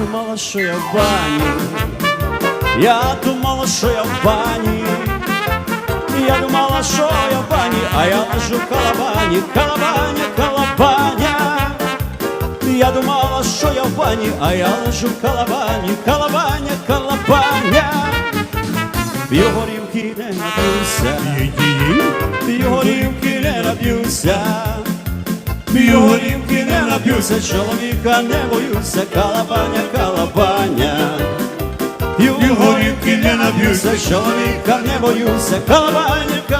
думала, що я в бані, я думала, що я в бані, я думала, що я в бані, а я лежу в калабані, калабаня, калабаня. Я думала, що я в бані, а я лежу в калабані, калабаня, калабаня. П'ю горівки не нап'юся, п'ю горівки не нап'юся, п'ю горівки нап'юся, чоловіка не боюся, калабаня, калабаня. П'ю горівки не нап'юся, чоловіка не боюся, калабаня, калабаня.